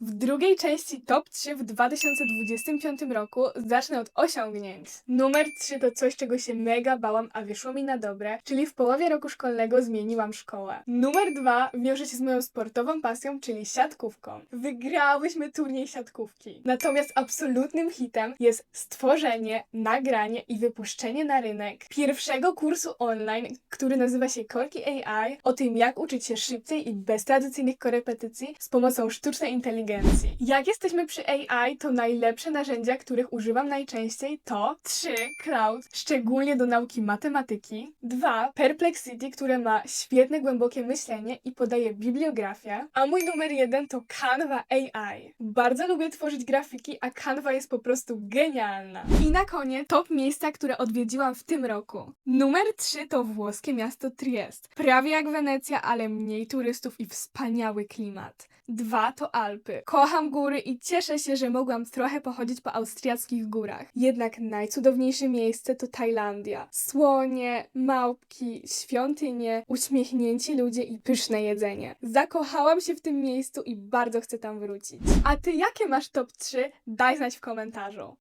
W drugiej części top 3 w 2025 roku zacznę od osiągnięć. Numer 3 to coś, czego się mega bałam, a wyszło mi na dobre, czyli w połowie roku szkolnego zmieniłam szkołę. Numer 2 wiąże się z moją sportową pasją, czyli siatkówką. Wygrałyśmy turniej siatkówki. Natomiast absolutnym hitem jest stworzenie, nagranie i wypuszczenie na rynek pierwszego kursu online, który nazywa się Korki AI, o tym jak uczyć się szybciej i bez tradycyjnych korepetycji z pomocą sztucznej inteligencji. Jak jesteśmy przy AI, to najlepsze narzędzia, których używam najczęściej to 3. Cloud, szczególnie do nauki matematyki. 2. Perplexity, które ma świetne, głębokie myślenie i podaje bibliografię. A mój numer jeden to Canva AI. Bardzo lubię tworzyć grafiki, a Canva jest po prostu genialna. I na koniec top miejsca, które odwiedziłam w tym roku. Numer 3 to włoskie miasto Triest. Prawie jak Wenecja, ale mniej turystów i wspaniały klimat. Dwa to Alpy. Kocham góry i cieszę się, że mogłam trochę pochodzić po austriackich górach. Jednak najcudowniejsze miejsce to Tajlandia. Słonie, małpki, świątynie, uśmiechnięci ludzie i pyszne jedzenie. Zakochałam się w tym miejscu i bardzo chcę tam wrócić. A ty jakie masz top 3? Daj znać w komentarzu.